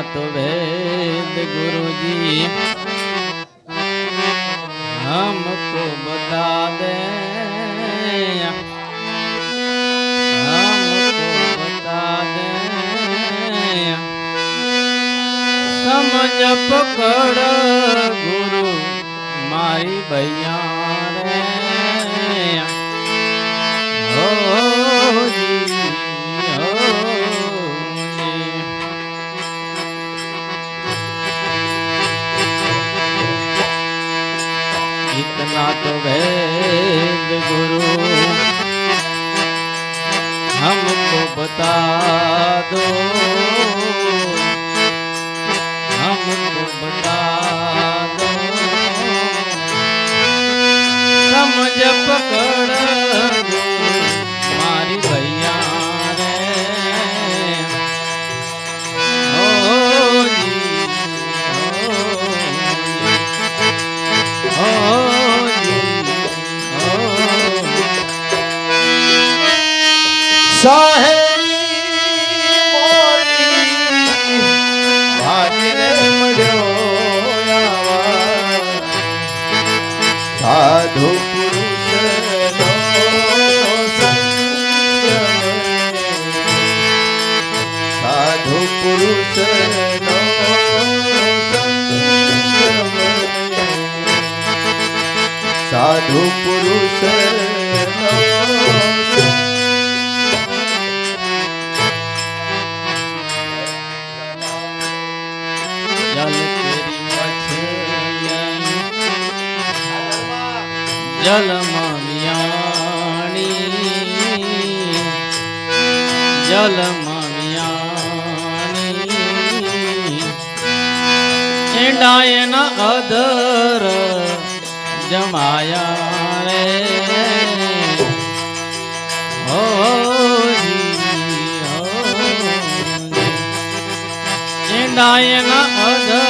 સાત વેદ ગુરુજી. હમકો બતા દે. હમકો બતા દે. સમજ પકડ ગુરુ મારી ભૈયા. इतना तो वेद गुरु हमको बता दो शाहे જલમાં વિયાણી જલમાં વિયાણી એડાયના અધર જમાયા રે હો હો અધર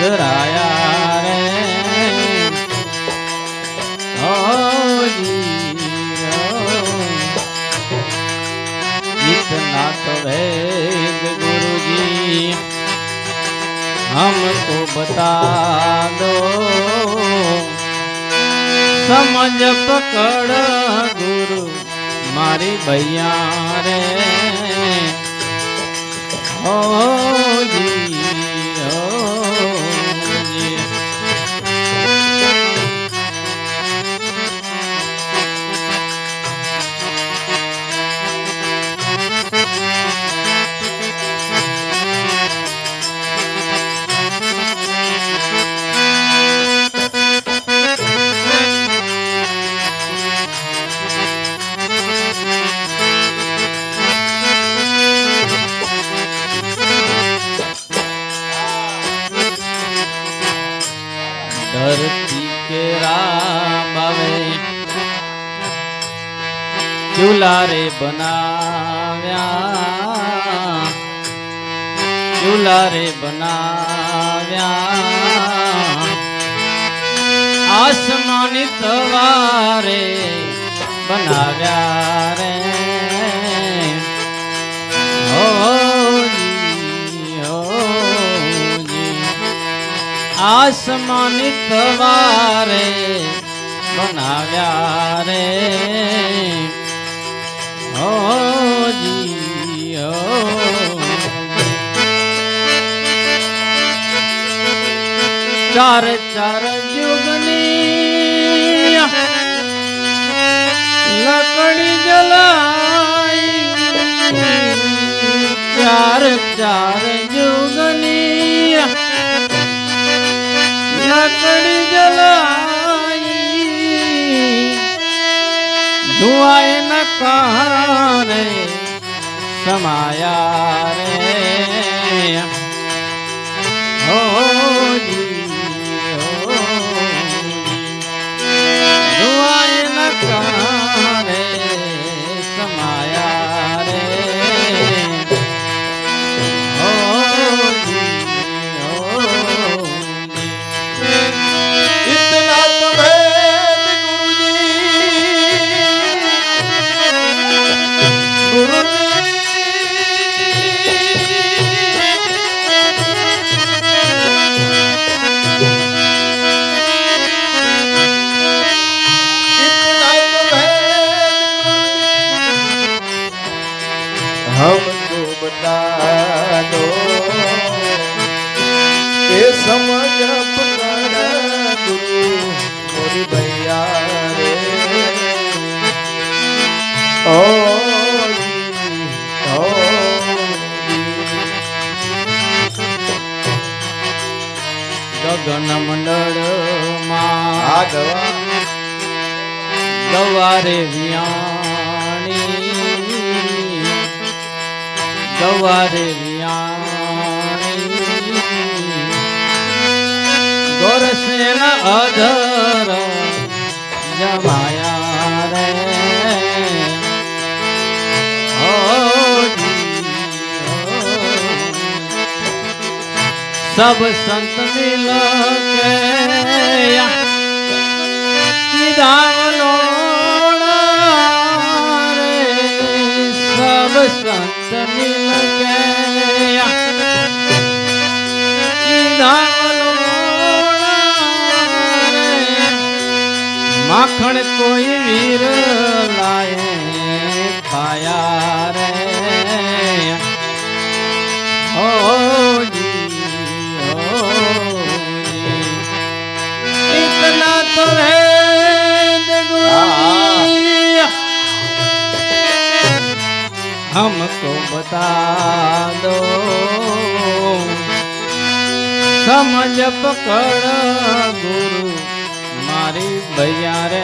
પધરાયા રે. ગીતનાથ વેદ ગુરુજી. હમકો બતા દો. સમજ પકડ ગુરુ મારી ભૈયા રે. ઓ જી બનાવ્યા ચૂલા રે બનાવ્યા આસમાની તવારે બનાવ્યા રે. આસમાની તવારે બનાવ્યા રે ચાર ચાર જુગની લકડી જલાઈ. ચાર ચાર ધુઆએ ન કારે સમાયા રે હો જી, હો ધુઆએ ન કારે सब संत मिल के किदावलोड़ा रे सब संत मिल के किदावलोड़ा रे માખણ કોઈ વીર લાયે પાયા રે ઓ हमको बता दो समझ पकड़ गुरु मारी भैया रे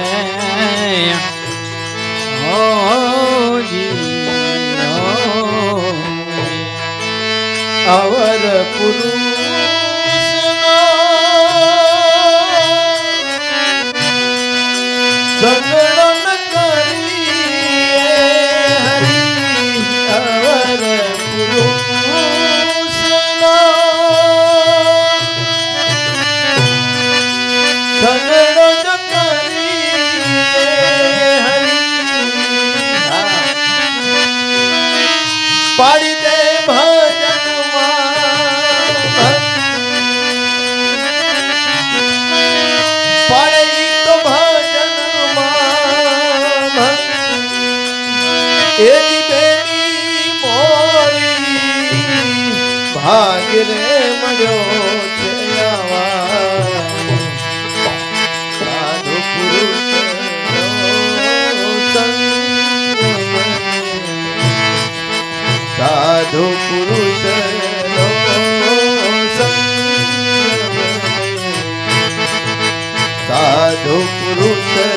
ओ जी ओ जी। રે મળ્યો છે સાધુ પુરુષ સાધુ પુરુષ સાધુ પુરુષ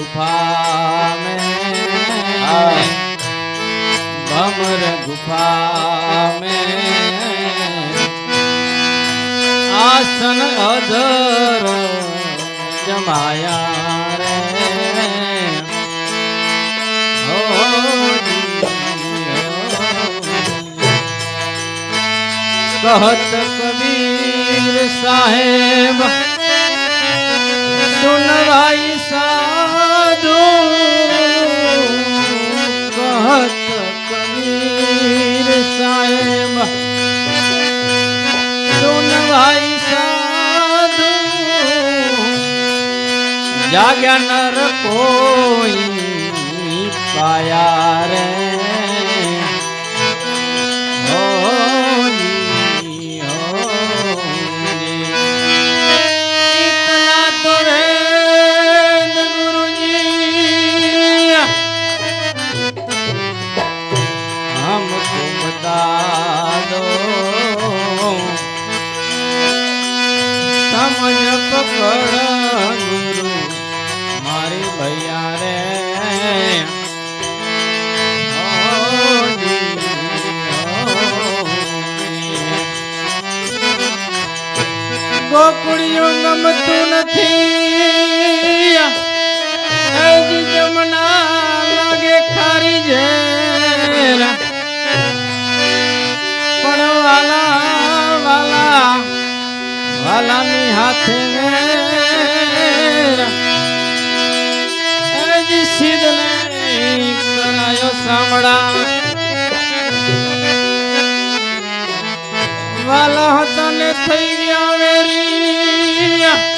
ગુફા મેં ભમર ગુફા મેં આસન અધર જમાયા કહત કબીર સાહેબ સુનવાઈ જાગ્યા નર કોઈ પાયા ગમતું નથી. જમના લાગે ખારી ઝેરા. પણ વાલા વાલા, વાલાની હાથે કરાયો સાંભળા. વાલા હતા ને થઈ ગયા વેરી. নিয়ে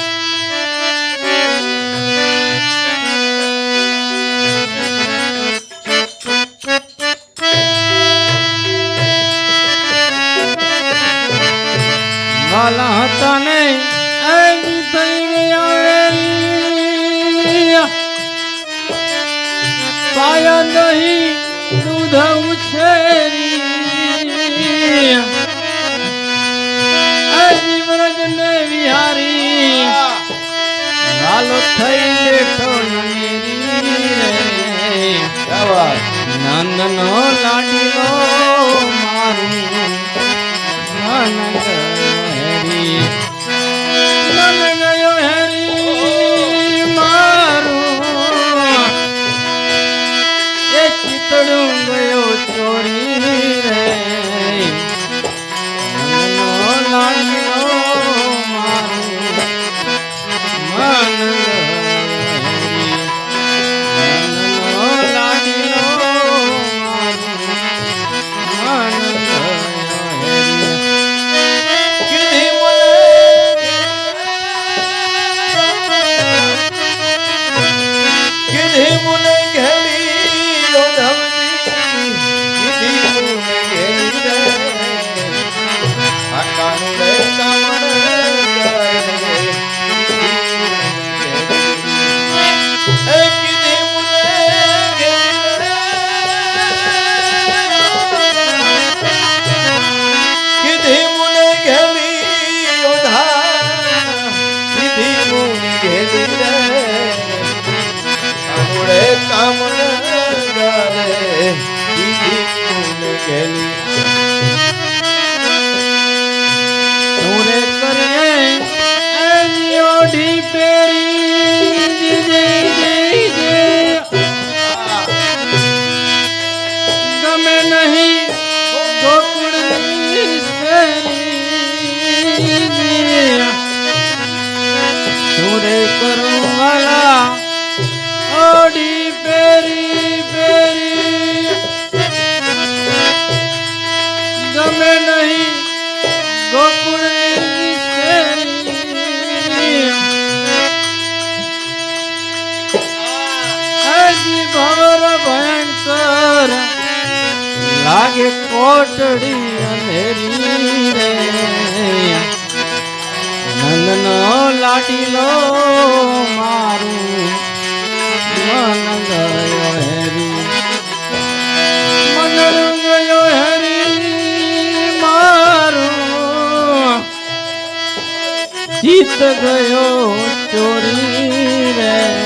લાગે કોટડી અંધેરી રે. નંદનો લાટીલો મારું મન ગયો હેરી. મન ગયો હેરી મારું. ચિત ગયો ચોરી રે.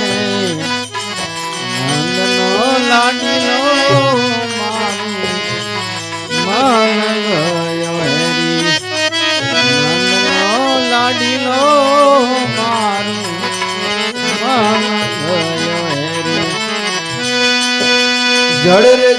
જડ રે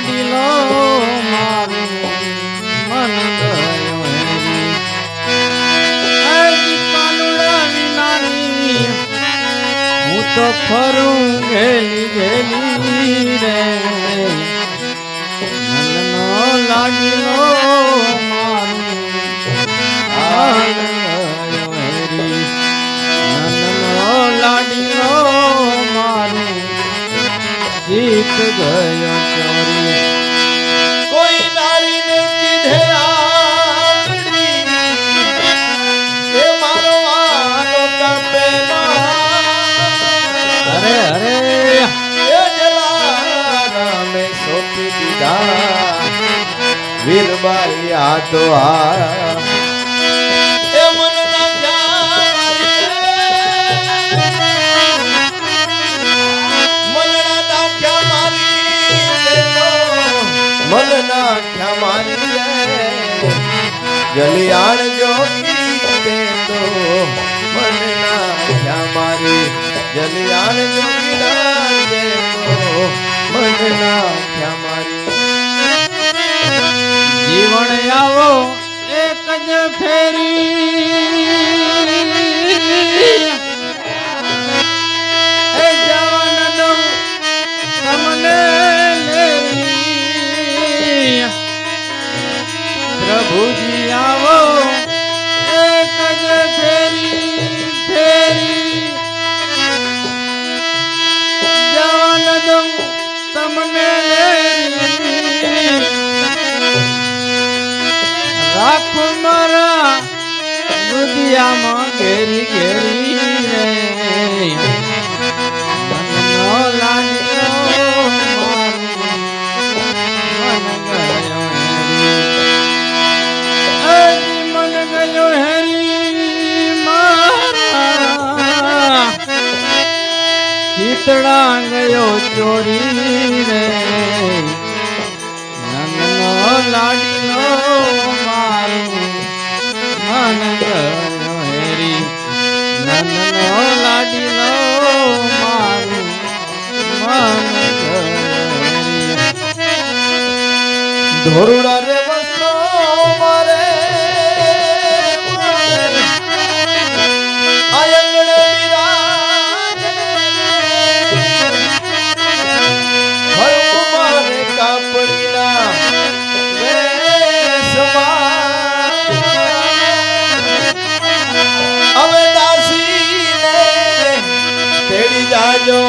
લાડીલો મારું મન ગયો. હું તો ફરું ગેલી ગેલી રે. વીરબાઈ આ તો આ. જલિયાણ જોગી તે તો મારી. જલિયાણ જોગી ના તે તો ખ્યા ઘેરી ઘેરી ગયો ચોરી. ધોરુડા રે વસ્ત્રો મારે. હવે દાસીને તેડી જાજો.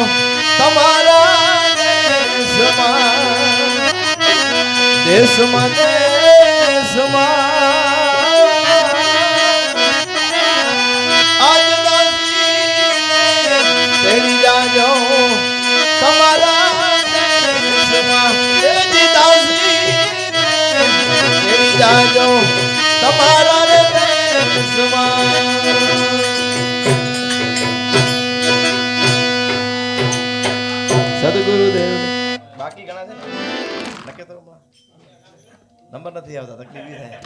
તમારા દેશમાં દેશમાં જાજો તમારા રે સદગુરુદેવ બાકી ઘણા છે ને લખે તો. નંબર નથી આવતા તકલીફ થાય.